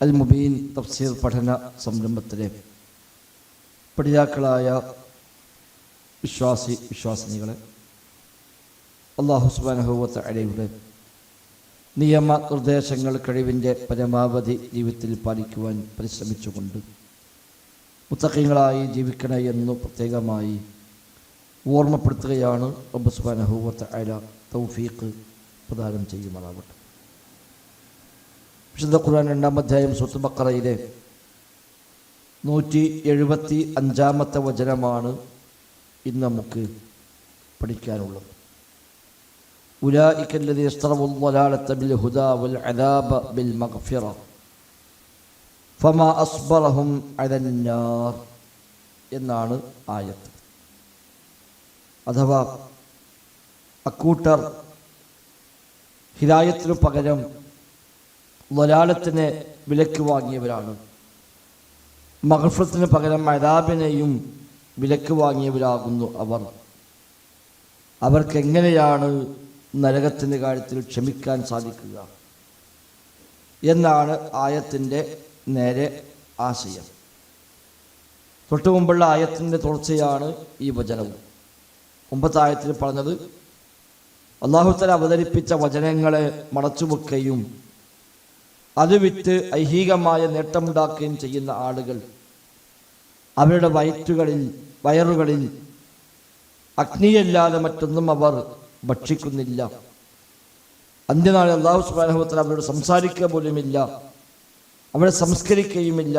അൽ മുബീൻ തഫ്സീർ പഠന സംരംഭത്തിലെ പഠിതാക്കളായ വിശ്വാസി വിശ്വാസിനികളെ അള്ളാഹു സുബാനഹുവത്ത അലയുടെ നിയമ നിർദ്ദേശങ്ങൾ കഴിവിന്റെ പരമാവധി ജീവിതത്തിൽ പാലിക്കുവാൻ പരിശ്രമിച്ചുകൊണ്ട് മുത്തക്കങ്ങളായി ജീവിക്കണേ എന്ന് പ്രത്യേകമായി ഓർമ്മപ്പെടുത്തുകയാണ് റബ്ബ് സുബാനഹുവത്ത അല തൗഫീഖ് പ്രദാനം ചെയ്യുമാറാവട്ടെ. വിശുദ്ധ ഖുർആൻ രണ്ടാം അധ്യായം സുത്ത് ബക്കറയിലെ നൂറ്റി എഴുപത്തി അഞ്ചാമത്തെ വചനമാണ് ഇന്ന് നമുക്ക് പഠിക്കാനുള്ളത് أولئك الذين اشتروا الضلالة بالهدى والعذاب بالمغفرة فما أصبرهم على النار എന്നാണ് ആയത്ത് അഥവാ അക്കൂട്ടർ ഹിദായത്തിനു പകരം വലാലത്തിന് വിലക്ക് വാങ്ങിയവരാണ്. മഹഫത്തിന് പകരം അതാബിനെയും വിലക്ക് വാങ്ങിയവരാകുന്നു അവർ. അവർക്കെങ്ങനെയാണ് നരകത്തിന്റെ കാര്യത്തിൽ ക്ഷമിക്കാൻ സാധിക്കുക? എന്നാണ് ആയത്തിന്റെ നേരെ ആശയം. തൊട്ടു മുമ്പുള്ള ആയത്തിന്റെ തുടർച്ചയാണ് ഈ വചനവും മുമ്പത്തായത്തിൽ പറഞ്ഞത് അള്ളാഹുത്തല അവതരിപ്പിച്ച വചനങ്ങളെ മറച്ചുവെക്കുകയും അത് വിറ്റ് ഐഹികമായ നേട്ടമുണ്ടാക്കുകയും ചെയ്യുന്ന ആളുകൾ അവരുടെ വയറ്റുകളിൽ വയറുകളിൽ അഗ്നിയല്ലാതെ മറ്റൊന്നും അവർ ഭക്ഷിക്കുന്നില്ല. അന്ത്യനാളിൽ അള്ളാഹു സുബാനഹത്തിൽ അവരോട് സംസാരിക്കുക പോലുമില്ല. അവരെ സംസ്കരിക്കുകയുമില്ല.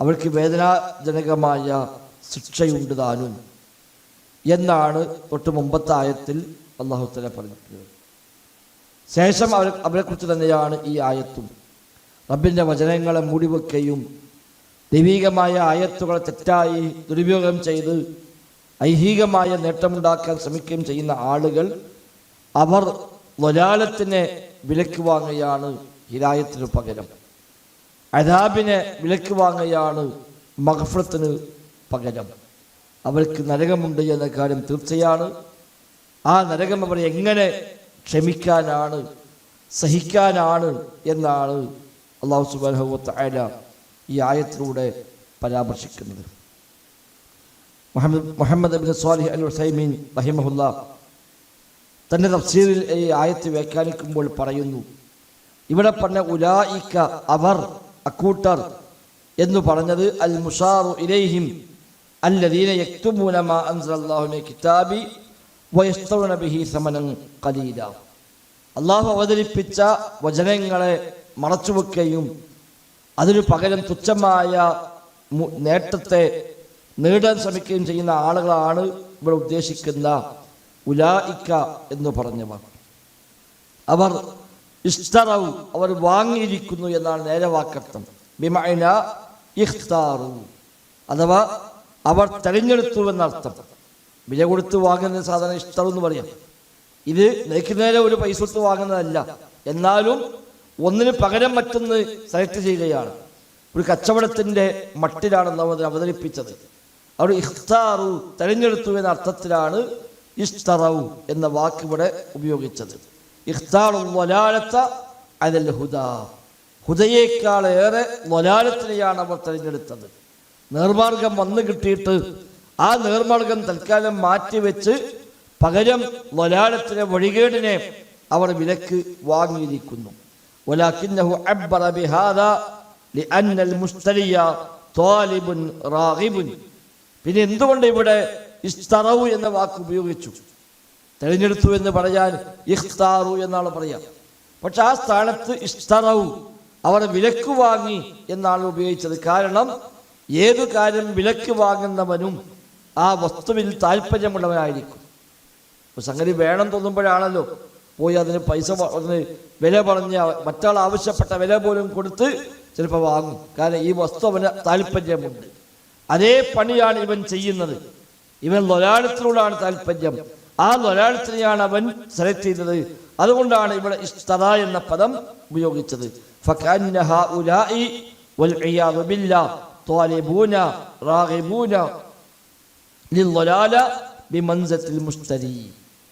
അവർക്ക് വേദനാജനകമായ ശിക്ഷയുണ്ട് താനും. എന്നാണ് തൊട്ട് മുമ്പത്തെ ആയത്തിൽ അള്ളാഹുത്തല പറഞ്ഞിട്ടുള്ളത്. ശേഷം അവർ അവരെക്കുറിച്ച് തന്നെയാണ് ഈ ആയത്തും. റബ്ബിന്റെ വചനങ്ങളെ മൂടിവെക്കുകയും ദൈവികമായ ആയത്തുകളെ തെറ്റായി ദുരുപയോഗം ചെയ്ത് ഐഹികമായ നേട്ടമുണ്ടാക്കാൻ ശ്രമിക്കുകയും ചെയ്യുന്ന ആളുകൾ അവർ വലാലത്തിനെ വിലക്ക് വാങ്ങുകയാണ് ഹിരായത്തിന് പകരം. അതാബിനെ വിലക്ക് വാങ്ങുകയാണ് മഹഫ്രത്തിന് പകരം. അവർക്ക് നരകമുണ്ട് എന്ന കാര്യം തീർച്ചയാണ്. ആ നരകം അവർ എങ്ങനെ ക്ഷമിക്കാനാണ് സഹിക്കാനാണ് എന്നാണ് അള്ളാഹു സുബാനഹുവത്ത് അയല ഈ ആയത്തിലൂടെ പരാമർശിക്കുന്നത്. മുഹമ്മദ് മുഹമ്മദ് അബിൻ സ്വാലിഹ് അൽ ഹുസൈമീൻ റഹിമഹുല്ല തന്റെ തഫ്സീറിൽ ഈ ആയത്ത് വ്യാഖ്യാനിക്കുമ്പോൾ പറയുന്നു ഇവിടെ പറഞ്ഞ ഉലായിക്ക അവർ അക്കൂട്ടർ എന്ന് പറഞ്ഞത് അൽ മുഷാറു ഇലൈഹിം അല്ലദീന യക്തുമൂലമാ കിതാബി ബിഹി സമനം അള്ളാഹു അവതരിപ്പിച്ച വചനങ്ങളെ മറച്ചുവെക്കുകയും അതിനു പകരം തുച്ഛമായ നേട്ടത്തെ നേടാൻ ശ്രമിക്കുകയും ചെയ്യുന്ന ആളുകളാണ് ഇവിടെ ഉദ്ദേശിക്കുന്ന ഉലായിക്ക എന്ന് പറഞ്ഞവർ. അവർ ഇഷ്ടറവ് അവർ വാങ്ങിയിരിക്കുന്നു എന്നാണ് നേരെ വാക്കർത്ഥം. ബിമൈന ഇഖ്താറു. അഥവാ അവർ തെരഞ്ഞെടുത്തു എന്നർത്ഥം. വില കൊടുത്ത് വാങ്ങുന്ന സാധനം ഇഷ്ടം എന്ന് പറയാം. ഇത് നയിക്കുന്നതിന് ഒരു പൈസ കൊടുത്ത് വാങ്ങുന്നതല്ല. എന്നാലും ഒന്നിന് പകരം മറ്റൊന്ന് സെലക്ട് ചെയ്യുകയാണ്. ഒരു കച്ചവടത്തിന്റെ മട്ടിലാണ് നമ്മൾ അവതരിപ്പിച്ചത്. അവർ ഇഖ്താറു തെരഞ്ഞെടുത്തു എന്ന അർത്ഥത്തിലാണ് ഇഷ്തറവു എന്ന വാക്ക് ഇവിടെ ഉപയോഗിച്ചത്. ഇഖ്താറു വലാലത്ത അതൽ ഹുദ. ഹുദയേക്കാളേറെ വലാലത്തിനെയാണ് അവർ തിരഞ്ഞെടുത്തത്. നേർമാർഗം വന്നു കിട്ടിയിട്ട് ആ നേർമാർഗം തൽക്കാലം മാറ്റിവെച്ച് പകരം വലാലത്തിലെ വഴികേടിനെ അവർ വിലക്ക് വാങ്ങിയിരിക്കുന്നു ولكنه عبر بهذا لأن المشتري طالب راغب പിന്നെ എന്തുകൊണ്ട് ഇവിടെ ഇസ്തറവു എന്ന വാക്ക് ഉപയോഗിച്ചു തെരഞ്ഞെടുത്തു എന്ന് പറയാൻ ഇഖ്താറു എന്നാണ് പറയാം പക്ഷെ ആ സ്ഥാനത്ത് ഇസ്തറവു അവർ വിലക്ക് വാങ്ങി എന്നാണ് ഉപയോഗിച്ചത് കാരണം ഏതു കാര്യം വിലക്ക് വാങ്ങുന്നവനും ആ വസ്തുവിൽ താല്പര്യമുള്ളവരായിരിക്കും സംഗതി വേണം തോന്നുമ്പോഴാണല്ലോ പോയി അതിന് പൈസ അതിന് വില പറഞ്ഞ് മറ്റാൾ ആവശ്യപ്പെട്ട വില പോലും കൊടുത്ത് ചിലപ്പോൾ വാങ്ങും. കാരണം ഈ വസ്തു അവന് താല്പര്യമുണ്ട് അതേ പണിയാണ് ഇവൻ ചെയ്യുന്നത്. ഇവൻ ലൊലാഴത്തിനോടാണ് താല്പര്യം ആ ലൊലാഴത്തിനെയാണ് അവൻ സെലക്ട് ചെയ്തത്. അതുകൊണ്ടാണ് ഇവിടെ ഇഷ്ടത എന്ന പദം ഉപയോഗിച്ചത്. ഫക്കാന്നഹ ഉലായി വൽ ഇയാദു ബില്ലാ. ത്വാലിബൂന റാഗിബൂന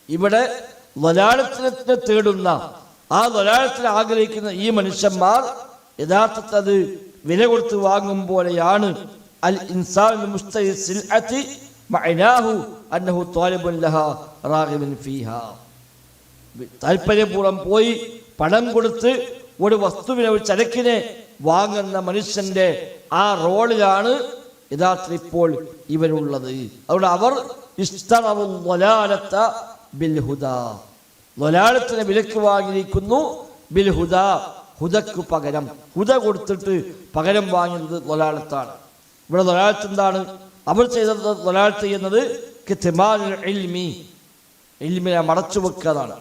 ഇവിടെ ലലാളത്തിനെ തേടുന്ന ആ ലലാളത്തിനെ ആഗ്രഹിക്കുന്ന ഈ മനുഷ്യന്മാർ യഥാർത്ഥത്തിൽ അത് വില കൊടുത്ത് വാങ്ങും പോലെയാണ്. അൽ താല്പര്യപൂർവം പോയി പണം കൊടുത്ത് ഒരു വസ്തുവിനെ ഒരു ചരക്കിനെ വാങ്ങുന്ന മനുഷ്യന്റെ ആ റോളിലാണ് യഥാർത്ഥത്തിൽ ഇപ്പോൾ ഇവരുള്ളത്. അതുകൊണ്ട് അവർ ഇസ്തറവു ളലാലത്ത ബിൽ ഹുദാ ലൊലാലത്തിനെ വിലക്ക് വാങ്ങിയിരിക്കുന്നു ബിൽഹുദ ഹുദക്ക് പകരം. ഹുദ കൊടുത്തിട്ട് പകരം വാങ്ങുന്നത് ലൊലാലത്താണ് ഇവിടെ ലൊലാലത്ത് എന്താണ്? അവർ ചെയ്തത് ലൊലാലത്ത് ചെയ്യുന്നത് ഇൽമി. ഇൽമിനെ മറച്ചു വെക്കാതാണ്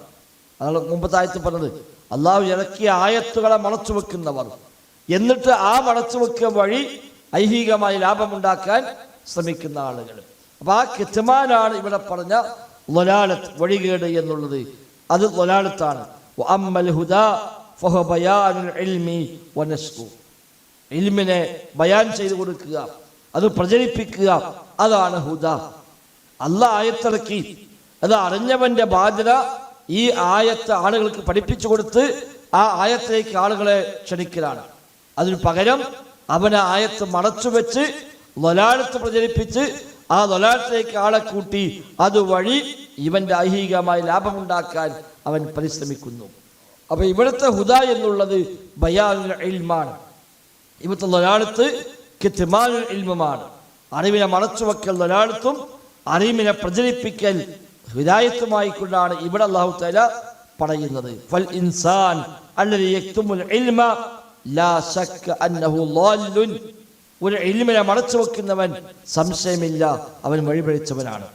അതാണ് മുമ്പത്തെ ആയത്ത് പറഞ്ഞത്. അള്ളാഹു ഇറക്കിയ ആയത്തുകളെ മറച്ചു വെക്കുന്നവർ. എന്നിട്ട് ആ മറച്ചു വെക്കുക വഴി ഐഹികമായി ലാഭമുണ്ടാക്കാൻ ശ്രമിക്കുന്ന ആളുകൾ. അപ്പൊ ആ കിത്മാനാണ് ഇവിടെ പറഞ്ഞ ലൊലാലത്ത് വഴികേട് എന്നുള്ളത്. അത് ലൊലാലത്താണ് ഇൽമിനെ ബയാൻ ചെയ്തു കൊടുക്കുക അത് പ്രചരിപ്പിക്കുക അതാണ് ഹുദ. അല്ല ആയത്തിറക്കി അത് അറിഞ്ഞവന്റെ ബാധ്യത ഈ ആയത്ത് ആളുകൾക്ക് പഠിപ്പിച്ചു കൊടുത്ത് ആ ആയത്തിലേക്ക് ആളുകളെ ക്ഷണിക്കലാണ്. അതിന് പകരം അവനെ ആയത്ത് മറച്ചു വെച്ച് ലൊലാലത്ത് പ്രചരിപ്പിച്ച് ആ ലൊലാലത്തിലേക്ക് ആളെ കൂട്ടി. അതുവഴി ഇവന്റെ ഐഹികമായ ലാഭമുണ്ടാക്കാൻ അവൻ പരിശ്രമിക്കുന്നു. അപ്പൊ ഇവിടുത്തെ ഹുദ എന്നുള്ളത് ബയാനുൽ ഇൽമാണ്. ഇവിടുത്തെ ലൊലാലത്ത് കിത്മാനുൽ അറിവിനെ അറിവിനെ മറച്ചുവെക്കൽ ലൊലാലത്തും അറിവിനെ പ്രചരിപ്പിക്കൽ ഹിദായത്തുമായി കൊണ്ടാണ് ഇവിടെ അള്ളാഹു തല പറയുന്നത്. ഫൽ ഇൻസാൻ അല്ലദി ഒരു ഇൽമിനെ മറച്ചു വെക്കുന്നവൻ സംശയമില്ല അവൻ വഴിപഴിച്ചവനാണ്.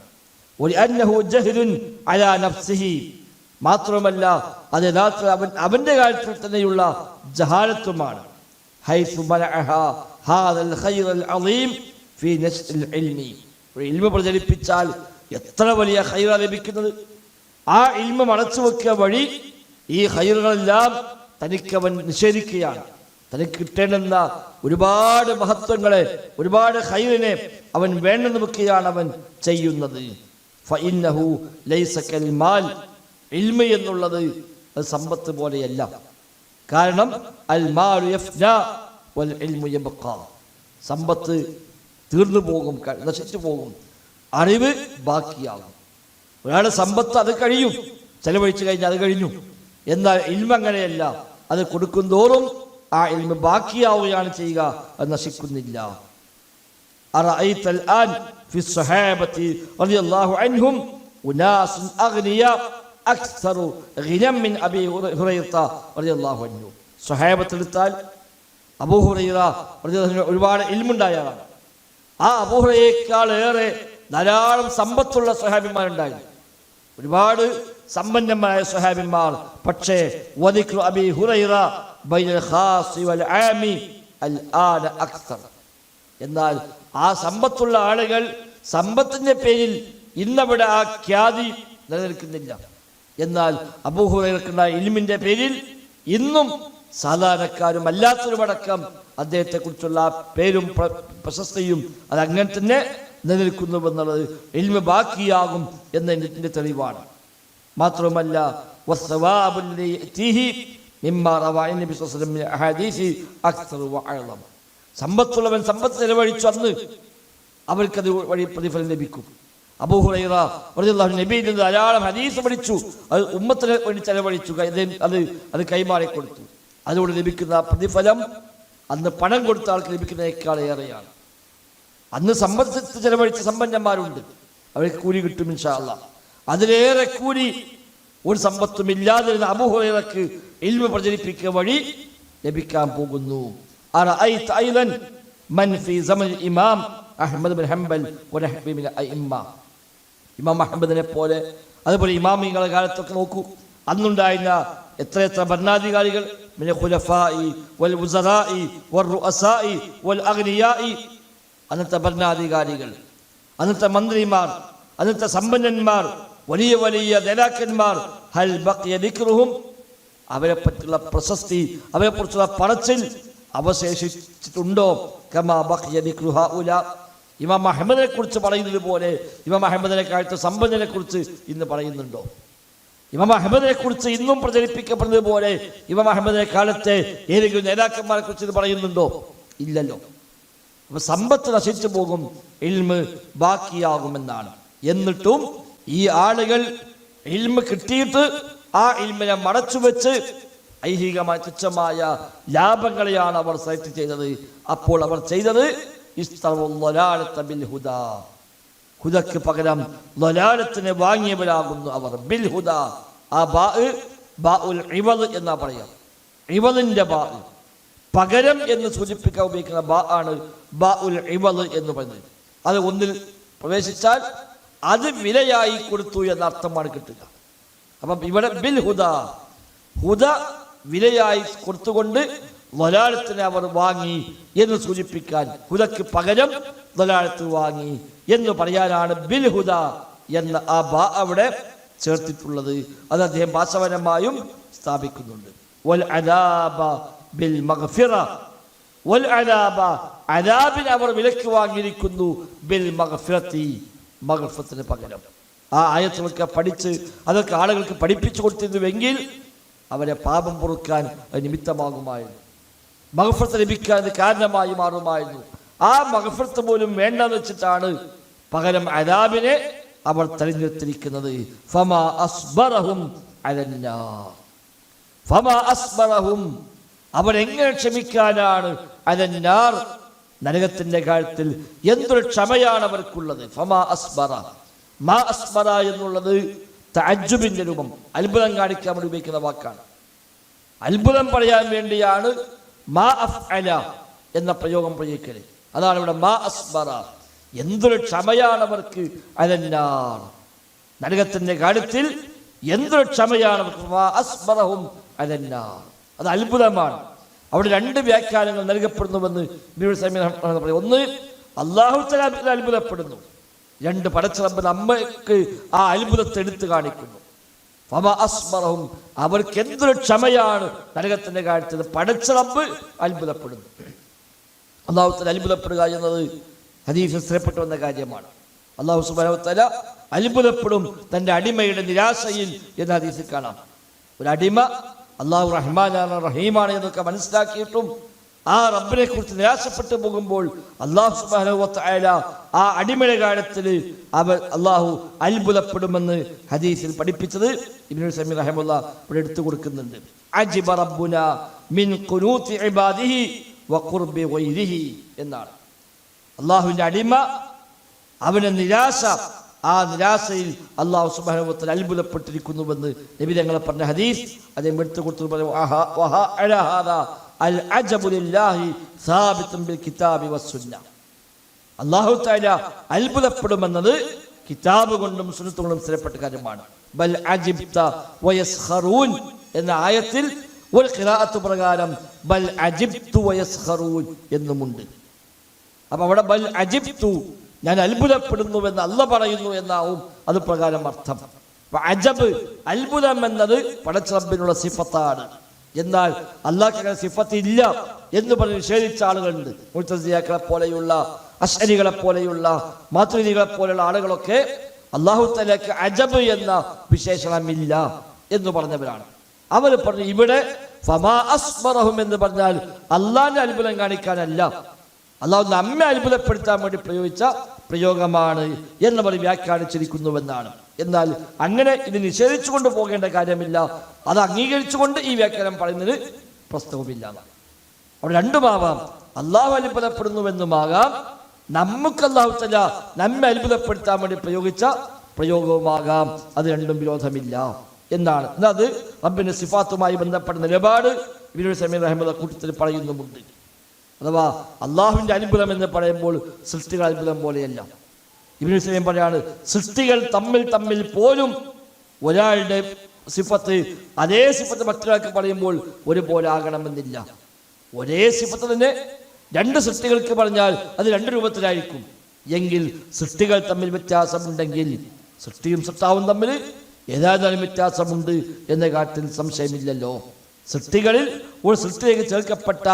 മാത്രമല്ല അത് യഥാർത്ഥ അവൻ അവന്റെ കാര്യത്തിൽ തന്നെയുള്ള ജഹാലത്വമാണ് പ്രചരിപ്പിച്ചാൽ എത്ര വലിയ ഹൈറ ലഭിക്കുന്നത്? ആ ഇൽമ മറച്ചു വെക്കുക വഴി ഈ ഹൈറുകളെല്ലാം തനിക്കവൻ നിഷേധിക്കുകയാണ്. തനിക്ക് കിട്ടേണ്ടുന്ന ഒരുപാട് മഹത്വങ്ങളെ ഒരുപാട് ഹൈറിനെ അവൻ വേണ്ടെന്ന് വെക്കുകയാണ് അവൻ ചെയ്യുന്നത്. എന്നുള്ളത് അത് സമ്പത്ത് പോലെയല്ല. കാരണം സമ്പത്ത് തീർന്നു പോകും നശിച്ചു പോകും. അറിവ് ബാക്കിയാകും. ഒരാളുടെ സമ്പത്ത് അത് കഴിയും ചെലവഴിച്ചു കഴിഞ്ഞാൽ അത് കഴിഞ്ഞു. എന്നാൽ ഇൽമ അങ്ങനെയല്ല. അത് കൊടുക്കും തോറും ആ ഇൽമ ബാക്കിയാവുകയാണ് ചെയ്യുക. അത് നശിക്കുന്നില്ല. എടുത്താൽ അബൂഹുറൈറ ഒരുപാട് ഇൽമുണ്ടായാലാണ് ആ അബൂഹുറയേക്കാൾ ഏറെ ധാരാളം സമ്പത്തുള്ള സ്വഹാബിമാരുണ്ടായി. ഒരുപാട് സമ്പന്നമായ സ്വഹാബിമാർ. പക്ഷേ വദിക്കു അബി ഹുറൈറ എന്നാൽ ആ സമ്പത്തുള്ള ആളുകൾ സമ്പത്തിന്റെ പേരിൽ ഇന്നവിടെ ആ ഖ്യാതി നിലനിൽക്കുന്നില്ല. എന്നാൽ അബൂഹുറൈറക്കുണ്ടായ ഇൽമിന്റെ പേരിൽ ഇന്നും സാധാരണക്കാരും അല്ലാത്തവരുമടക്കം അദ്ദേഹത്തെ കുറിച്ചുള്ള ആ പേരും പ്ര- പ്രശസ്തിയും അത് അങ്ങനെ തന്നെ നിലനിൽക്കുന്നുവെന്നുള്ളത് ഇൽമ ബാക്കിയാകും എന്നതിന്റെ തെളിവാണ്. മാത്രമല്ല മിമ്മ റവായി ഹദീസി അക്സർ വഅലം സമ്പത്തുള്ളവൻ സമ്പത്ത് ചെലവഴിച്ചു അന്ന് അവർക്കത് വഴി പ്രതിഫലം ലഭിക്കും. അബൂഹുറൈറ നബിയിൽ നിന്ന് ധാരാളം ഹദീസ് പഠിച്ചു. അത് ഉമ്മത്തിന് വേണ്ടി ചെലവഴിച്ചു. അത് അത് കൈമാറി കൊടുത്തു. അതുകൊണ്ട് ലഭിക്കുന്ന പ്രതിഫലം അന്ന് പണം കൊടുത്ത ആൾക്ക് ലഭിക്കുന്നതിനേക്കാൾ ഏറെയാണ്. അന്ന് സമ്പത്ത് ചെലവഴിച്ച സമ്പന്നന്മാരുണ്ട്. അവർക്ക് കൂലി കിട്ടും ഇൻഷാല്ല അതിലേറെ കൂലി ഒരു സമ്പത്തും ഇല്ലാതിരുന്ന അബൂഹുറൈറക്ക് ഇൽമ പ്രചരിപ്പിക്കുക വഴി ലഭിക്കാൻ പോകുന്നു. ഇമാം ബിൻ ഹംബൽ ഇമാം പോലെ അതുപോലെ ഇമാമിങ്ങളുടെ കാലത്തൊക്കെ നോക്കൂ അന്നുണ്ടായിരുന്ന എത്രയെത്ര ഭരണാധികാരികൾ? അന്നത്തെ ഭരണാധികാരികൾ അന്നത്തെ മന്ത്രിമാർ അന്നത്തെ സമ്പന്നന്മാർ വലിയ വലിയ നേതാക്കന്മാർ. ഹൽ ബഖിയ ദിക്റുഹും. അവരെ പറ്റിയുള്ള പ്രശസ്തി അവരെ കുറിച്ചുള്ള പറച്ചിൽ അവശേഷിച്ചിട്ടുണ്ടോ? കമാ ദിക്റു ഇമാം അഹമ്മദിനെ കുറിച്ച് പറയുന്നത് പോലെ ഇമാം അഹമ്മദിനെ കാഴ്ച സമ്പന്നനെ കുറിച്ച് ഇന്ന് പറയുന്നുണ്ടോ? ഇമാം അഹമ്മദിനെ കുറിച്ച് ഇന്നും പ്രചരിപ്പിക്കപ്പെടുന്നത് പോലെ ഇമാം അഹമ്മദിനെ കാലത്തെ ഏതെങ്കിലും നേതാക്കന്മാരെ കുറിച്ച് ഇത് പറയുന്നുണ്ടോ? ഇല്ലല്ലോ. അപ്പൊ സമ്പത്ത് നശിച്ചു പോകും ഇൽമ് ബാക്കിയാകുമെന്നാണ്. എന്നിട്ടും ഈ ആളുകൾ ഇൽമ കിട്ടിയിട്ട് ആ ഇൽമിനെ മറച്ചു വെച്ച് ഐഹികമായ തുച്ഛമായ ലാഭങ്ങളെയാണ് അവർ സെലക്ട് ചെയ്തത്. അപ്പോൾ അവർ ചെയ്തത് ഹുദക്ക് പകരം ലൊലാലത്തിനെ വാങ്ങിയവരാകുന്നു അവർ. ബിൽ ഹുദ. ആ ബാ ബാ ഉൽ ഇവദ് എന്നാ പറയാം. ഇവദിന്റെ ബാ പകരം എന്ന് സൂചിപ്പിക്കാൻ ഉപയോഗിക്കുന്ന ബാ ആണ് ബാ ഉൽ ഇവദ് എന്ന് പറയുന്നത്. അത് ഒന്നിൽ പ്രവേശിച്ചാൽ അത് വിലയായി കൊടുത്തു എന്ന അർത്ഥമാണ് കിട്ടുക. അപ്പം ഇവിടെ ബിൽ ഹുദ. ഹുദ വിലയായി കൊടുത്തുകൊണ്ട് ലലാലത്തിനെ അവർ വാങ്ങി എന്ന് സൂചിപ്പിക്കാൻ ഹുദക്ക് പകരം ലലാലത്ത് വാങ്ങി എന്ന് പറയാനാണ് ബിൽ ഹുദ എന്ന ആ ബാ അവിടെ ചേർത്തിട്ടുള്ളത്. അത് അദ്ദേഹം ഭാഷപരമായും സ്ഥാപിക്കുന്നുണ്ട്. വൽ ബിൽ മഗ്ഫിറ. വൽ അലാബ അദാബിനെ അവർ വിലക്ക് വാങ്ങിയിരിക്കുന്നു ബിൽ മഗ്ഫിറത്തി. മഗ്ഫിറത്തിന് പകരം. ആ ആയത്തുകളൊക്കെ പഠിച്ച് അതൊക്കെ ആളുകൾക്ക് പഠിപ്പിച്ചു കൊടുത്തിരുന്നുവെങ്കിൽ അവരെ പാപം പൊറുക്കാൻ നിമിത്തമാകുമായിരുന്നു. മഹഫത്ത് ലഭിക്കാൻ കാരണമായി മാറുമായിരുന്നു. ആ മഹഫത്ത് പോലും വേണ്ടെന്ന് വെച്ചിട്ടാണ് പകരം അദാബിനെ അവർ തെരഞ്ഞെടുത്തിരിക്കുന്നത്. അസ്ബറഹും അസ്ബറഹും അവരെങ്ങനെ ക്ഷമിക്കാനാണ് അലന്നാർ നരകത്തിന്റെ കാര്യത്തിൽ എന്തൊരു ക്ഷമയാണ് അവർക്കുള്ളത്. ഫമാ അസ്ബറ. മാ അസ്ബറ എന്നുള്ളത് തഅജ്ജുബിന്റെ രൂപം. അത്ഭുതം കാണിക്കാൻ വേണ്ടി ഉപയോഗിക്കുന്ന വാക്കാണ്. അത്ഭുതം പറയാൻ വേണ്ടിയാണ് മാ അഫ് അല എന്ന പ്രയോഗം പ്രയോഗിക്കൽ. അതാണ് ഇവിടെ മാ അസ്ബറ. എന്തൊരു ക്ഷമയാണ് അവർക്ക് അലന്നാർ. നരകത്തിന്റെ കാര്യത്തിൽ എന്തൊരു ക്ഷമയാണ് അവർക്ക്? മാ അസ്ബറഹും അലന്നാർ. അത് അത്ഭുതമാണ്. അവിടെ രണ്ട് വ്യാഖ്യാനങ്ങൾ നൽകപ്പെടുന്നുവെന്ന് ഇബ്നുൽ സമീൻ റഹ്മത്തുള്ളാഹി പറയും ഒന്ന് അള്ളാഹു തആല അത്ഭുതപ്പെടുന്നു. രണ്ട് പടച്ചിറമ്പൻ അമ്മയ്ക്ക് ആ അത്ഭുതത്തെ എടുത്തു കാണിക്കുന്നു. ഫമ അസ്മറഹും അവർക്ക് എന്തൊരു ക്ഷമയാണ് നരകത്തിന്റെ കാര്യത്തിൽ. പടച്ചിറമ്പ് അത്ഭുതപ്പെടുന്നു. അള്ളാഹുത്തല അത്ഭുതപ്പെടുക എന്നത് ഹദീഫ് സ്ഥിരപ്പെട്ടു വന്ന കാര്യമാണ്. അള്ളാഹു സുബാനവത്തല അത്ഭുതപ്പെടും തന്റെ അടിമയുടെ നിരാശയിൽ എന്ന് ഹദീസിൽ കാണാം. ഒരു അടിമ അള്ളാഹു റഹ്മാനാണ് റഹീമാണ് എന്നൊക്കെ മനസ്സിലാക്കിയിട്ടും ആ റബ്ബിനെ കുറിച്ച് നിരാശപ്പെട്ടു പോകുമ്പോൾ അള്ളാഹു സുബാനുവല ആ അടിമയുടെ കാര്യത്തിൽ അവർ അള്ളാഹു അത്ഭുതപ്പെടുമെന്ന് ഹദീസിൽ പഠിപ്പിച്ചത് ഇബ്നുൽ സമീർ റഹമുല്ല ഇവിടെ എടുത്തു കൊടുക്കുന്നുണ്ട്. അജിബ റബ്ബുന മിൻ ഇബാദിഹി എന്നാണ്. അള്ളാഹുവിന്റെ അടിമ അവന് നിരാശ ആ നിരാശയിൽ അള്ളാഹു സുബാനുഭവത്തിൽ അത്ഭുതപ്പെട്ടിരിക്കുന്നുവെന്ന് നബി ഞങ്ങളെ പറഞ്ഞ ഹദീസ്. അദ്ദേഹം എടുത്തു കൊടുത്തു പറഞ്ഞു "വഹ- വഹ അല അൽ അജബു ലില്ലാഹി സാബിത്തും ബിൽ കിതാബി വസ്സുന്ന അള്ളാഹു താല അത്ഭുതപ്പെടുമെന്നത് കിതാബ് കൊണ്ടും സുന്നത്ത് കൊണ്ടും സ്ഥിരപ്പെട്ട കാര്യമാണ്. ബൽ അജിബ്ത എന്ന ആയത്തിൽ ഒരു ഖിറാഅത്ത് പ്രകാരം ബൽ അജിബ്തു വയസ്ഹറൂൻ എന്നുമുണ്ട്. അപ്പൊ അവിടെ ബൽ അജിബ്തു ഞാൻ അത്ഭുതപ്പെടുന്നുവെന്ന് അല്ല പറയുന്നു എന്നാവും അത് പ്രകാരം അർത്ഥം. അജബ് അത്ഭുതം എന്നത് പടച്ചറബിനുള്ള സിഫത്താണ്. എന്നാൽ അള്ളാഹ് സിഫത്ത് ഇല്ല എന്ന് പറഞ്ഞ് നിഷേധിച്ച ആളുകളുണ്ട്. മുത്തസിയാക്കളെ പോലെയുള്ള അശ്വരികളെ പോലെയുള്ള മാതൃതികളെ പോലെയുള്ള ആളുകളൊക്കെ അള്ളാഹു തലക്ക് അജബ് എന്ന വിശേഷണമില്ല എന്ന് പറഞ്ഞവരാണ്. അവർ പറഞ്ഞു ഇവിടെ ഫമാ അസ്മറഹും എന്ന് പറഞ്ഞാൽ അള്ളാന്റെ അത്ഭുതം കാണിക്കാനല്ല. അള്ളാഹു നമ്മെ അത്ഭുതപ്പെടുത്താൻ വേണ്ടി പ്രയോഗിച്ച പ്രയോഗമാണ് എന്ന് എന്നവർ വ്യാഖ്യാനിച്ചിരിക്കുന്നുവെന്നാണ്. എന്നാൽ അങ്ങനെ ഇത് നിഷേധിച്ചു കൊണ്ട് പോകേണ്ട കാര്യമില്ല. അത് അംഗീകരിച്ചുകൊണ്ട് ഈ വ്യാഖ്യാനം പറയുന്നത് പ്രസ്തവമില്ല. അവിടെ രണ്ടുമാവാം അള്ളാഹു അത്ഭുതപ്പെടുന്നുവെന്നുമാകാം. നമുക്ക് അള്ളാഹു തല നമ്മെ അത്ഭുതപ്പെടുത്താൻ വേണ്ടി പ്രയോഗിച്ച പ്രയോഗവുമാകാം. അത് രണ്ടും വിരോധമില്ല എന്നാണ്. എന്നത് റബ്ബിന്റെ സിഫാത്തുമായി ബന്ധപ്പെട്ട നിലപാട് ഇബിനുൽ സമീർ അഹമ്മദ് കൂട്ടത്തിൽ പറയുന്നുമുണ്ട്. അഥവാ അള്ളാഹുവിന്റെ അത്ഭുതം എന്ന് പറയുമ്പോൾ സൃഷ്ടികൾ അത്ഭുതം പോലെയല്ല. ഇബിൻ സമീം പറയാണ് സൃഷ്ടികൾ തമ്മിൽ തമ്മിൽ പോലും ഒരാളുടെ സിഫത്ത് അതേ സിഫത്ത് മറ്റൊരാൾക്ക് പറയുമ്പോൾ ഒരുപോലെ ആകണമെന്നില്ല. ഒരേ സിഫത്ത് തന്നെ രണ്ട് സൃഷ്ടികൾക്ക് പറഞ്ഞാൽ അത് രണ്ട് രൂപത്തിലായിരിക്കും. എങ്കിൽ സൃഷ്ടികൾ തമ്മിൽ വ്യത്യാസമുണ്ടെങ്കിൽ സൃഷ്ടിയും സൃഷ്ടാവും തമ്മിൽ ഏതായാലും വ്യത്യാസമുണ്ട് എന്ന കാര്യത്തിൽ സംശയമില്ലല്ലോ. സൃഷ്ടികളിൽ ഒരു സൃഷ്ടിയിലേക്ക് ചേർക്കപ്പെട്ട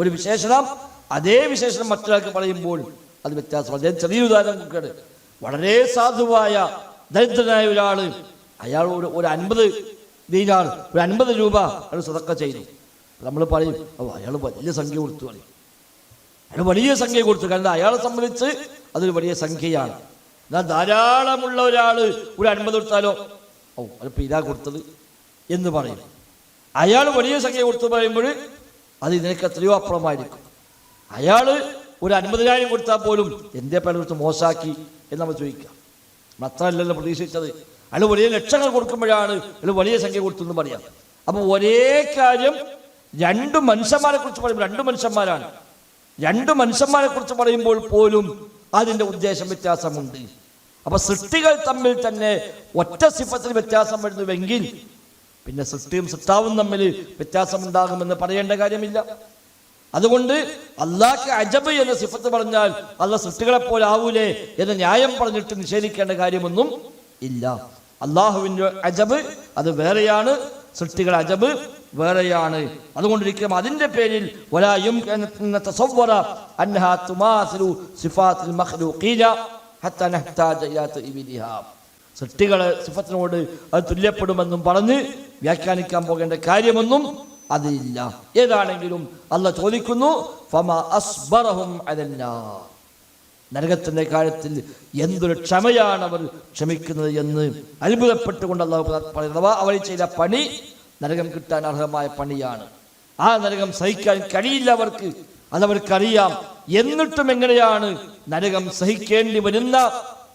ഒരു വിശേഷണം അതേ വിശേഷണം മറ്റൊരാൾക്ക് പറയുമ്പോൾ അത് വ്യത്യാസം അദ്ദേഹം ചെറിയ ഉദാഹരണം കൊടുക്കുകയാണ്. വളരെ സാധുവായ ദരിദ്രനായ ഒരാൾ അയാൾ ഒരു ഒരു അൻപത് ദീനാൾ ഒരു അൻപത് രൂപ അയാൾ സതക്ക ചെയ്തു. നമ്മൾ പറയും അയാൾ വലിയ സംഖ്യ കൊടുത്തു പറയും. അയാൾ വലിയ സംഖ്യ കൊടുത്തു. കാരണം അയാളെ സംബന്ധിച്ച് അതൊരു വലിയ സംഖ്യയാണ്. എന്നാൽ ധാരാളമുള്ള ഒരാൾ ഒരു അൻപത് കൊടുത്താലോ? ഓ അതിപ്പോൾ ഇതാ കൊടുത്തത് എന്ന് പറയും. അയാൾ വലിയ സംഖ്യ കൊടുത്തു പറയുമ്പോൾ അത് ഇതിനൊക്കെ എത്രയോ അപ്പുറമായിരിക്കും. അയാൾ ഒരു അൻപതിനായിരം കൊടുത്താൽ പോലും എന്തേ പല മോശമാക്കി എന്ന് നമ്മൾ ചോദിക്കാം അത്രയല്ലല്ലോ പ്രതീക്ഷിച്ചത്. അയാൾ വലിയ ലക്ഷങ്ങൾ കൊടുക്കുമ്പോഴാണ് അയാൾ വലിയ സംഖ്യ കൊടുത്തു എന്ന് പറയാം. അപ്പോൾ ഒരേ കാര്യം രണ്ട് മനുഷ്യന്മാരെ കുറിച്ച് പറയുമ്പോൾ രണ്ട് മനുഷ്യന്മാരാണ്. രണ്ട് മനുഷ്യന്മാരെ കുറിച്ച് പറയുമ്പോൾ പോലും അതിന്റെ ഉദ്ദേശം വ്യത്യാസമുണ്ട്. അപ്പൊ സൃഷ്ടികൾ തമ്മിൽ തന്നെ ഒറ്റ സിഫത്തിൽ വ്യത്യാസം വരുന്നുവെങ്കിൽ പിന്നെ സൃഷ്ടിയും സൃഷ്ടാവും തമ്മിൽ വ്യത്യാസമുണ്ടാകുമെന്ന് പറയേണ്ട കാര്യമില്ല. അതുകൊണ്ട് അള്ളാഹ് അജബ് എന്ന സിഫത്ത് പറഞ്ഞാൽ അല്ല സൃഷ്ടികളെ പോലെ ആവൂലേ എന്ന ന്യായം പറഞ്ഞിട്ട് നിഷേധിക്കേണ്ട കാര്യമൊന്നും ഇല്ല. അള്ളാഹുവിന്റെ അജബ് അത് വേറെയാണ് സൃഷ്ടികൾ അജബ് വേറെയാണ്. അതുകൊണ്ടിരിക്കും അതിന്റെ പേരിൽ സൃഷ്ടികളെ സിഫത്തിനോട് അത് തുല്യപ്പെടുമെന്നും പറഞ്ഞ് വ്യാഖ്യാനിക്കാൻ പോകേണ്ട കാര്യമൊന്നും അതില്ല ഏതാണെങ്കിലും അല്ല ചോദിക്കുന്നു നരകത്തിന്റെ കാര്യത്തിൽ എന്തൊരു ക്ഷമയാണ് അവർ ക്ഷമിക്കുന്നത് എന്ന് അത്ഭുതപ്പെട്ടുകൊണ്ട് അള്ളാഹു പറയുന്നത് അവർ ചെയ്ത പണി നരകം കിട്ടാൻ അർഹമായ പണിയാണ്. ആ നരകം സഹിക്കാൻ കഴിയില്ല അവർക്ക്. അതവർക്കറിയാം. എന്നിട്ടും എങ്ങനെയാണ് നരകം സഹിക്കേണ്ടി വരുന്ന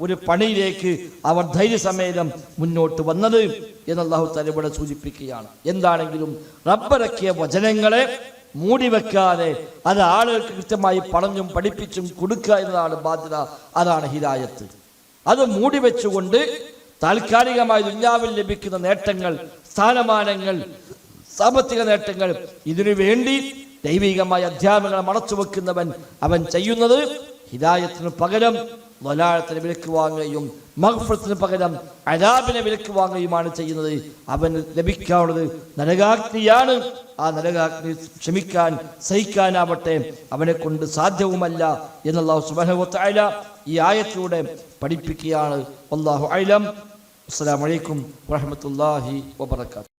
ഒരു പണിയിലേക്ക് അവർ ധൈര്യസമേതം മുന്നോട്ട് വന്നത് എന്ന് അള്ളാഹു താല ഇവിടെ സൂചിപ്പിക്കുകയാണ്. എന്താണെങ്കിലും റബ്ബറക്കിയ വചനങ്ങളെ മൂടി വെക്കാതെ അത് ആളുകൾക്ക് കൃത്യമായി പറഞ്ഞും പഠിപ്പിച്ചും കൊടുക്കുക എന്നതാണ് ബാധ്യത അതാണ് ഹിദായത്ത്. അത് മൂടി വെച്ചുകൊണ്ട് താൽക്കാലികമായി ദുഞ്ഞാവിൽ ലഭിക്കുന്ന നേട്ടങ്ങൾ സ്ഥാനമാനങ്ങൾ സാമ്പത്തിക നേട്ടങ്ങൾ ഇതിനു വേണ്ടി ദൈവികമായ അധ്യാപകങ്ങൾ മറച്ചു വെക്കുന്നവൻ അവൻ ചെയ്യുന്നത് ഹിതായത്തിന് പകരം വലാഴത്തിന് വിലക്ക് വാങ്ങുകയും മഹഫത്തിന് പകരം അലാബിനെ വിലക്ക് വാങ്ങുകയുമാണ് ചെയ്യുന്നത്. അവന് ലഭിക്കാവുന്നത് നരകാഗ്നിയാണ്. ആ നരകാഗ്നി ക്ഷമിക്കാൻ സഹിക്കാനാവട്ടെ. അവനെ കൊണ്ട് സാധ്യവുമല്ല എന്നുള്ള സുബനവത്തായ ഈ ആയത്തിലൂടെ പഠിപ്പിക്കുകയാണ്. അള്ളാഹു അലം. അസ്സാം വലൈക്കും വാഹമത്തല്ലാഹി വാബർക്കാത്തു